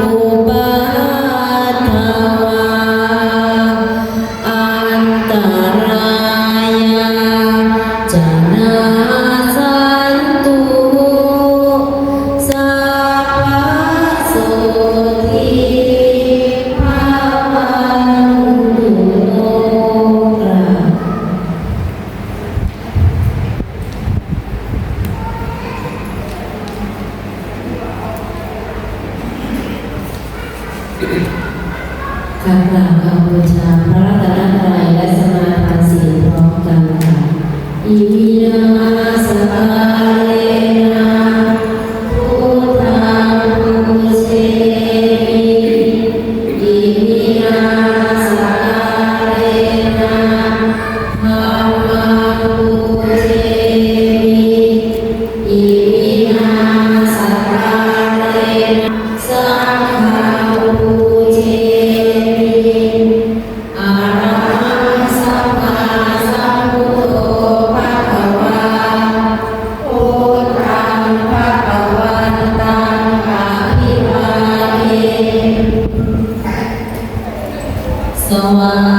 อุปาทา khát khao cao vời Allah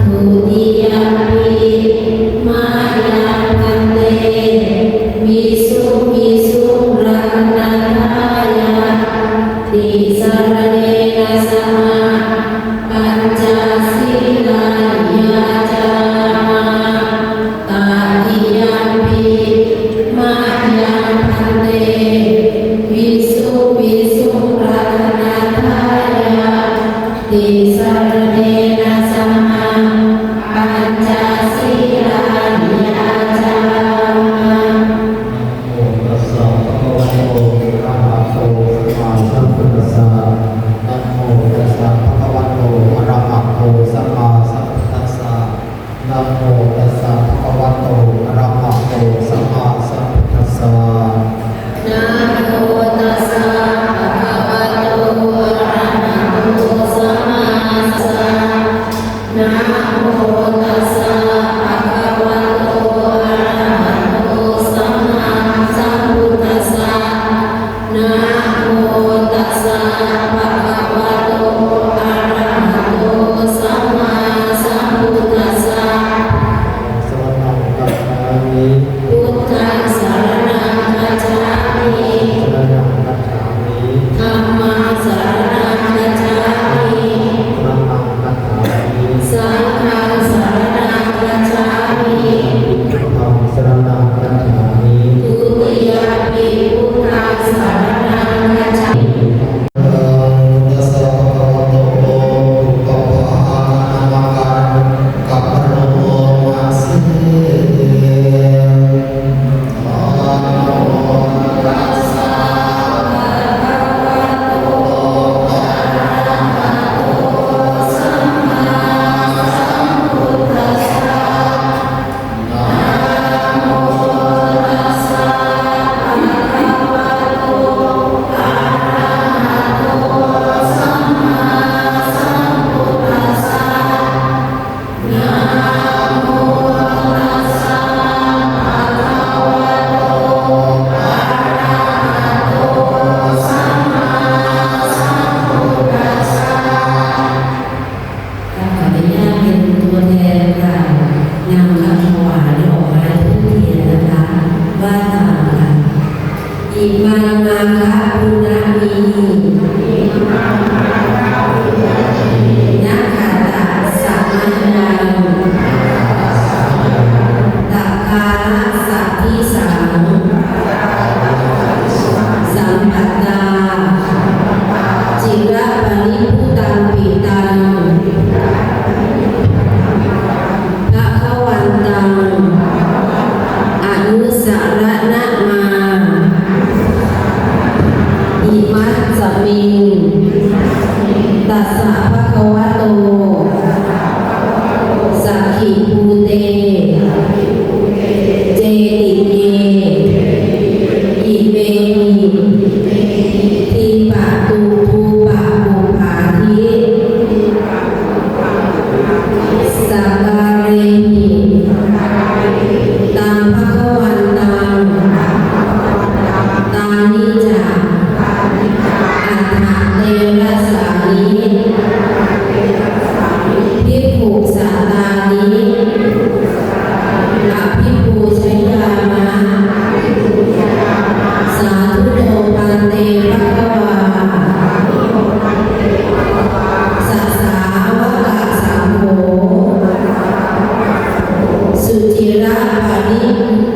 புதிய สุจิระปานิ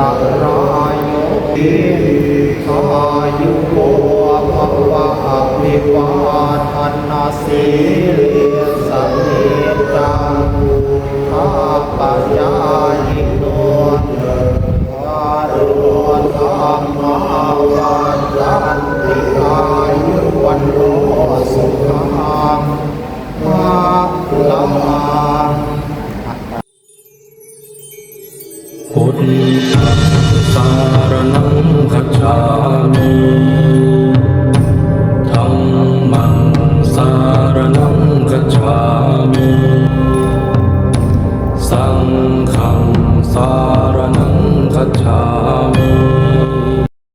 ลังรายุทีขายุโกภวะอภิวาทันาสีลิสติจังอาปัญญาหิโนวารุธรรมาวันติอายุวันโสุขังภาลา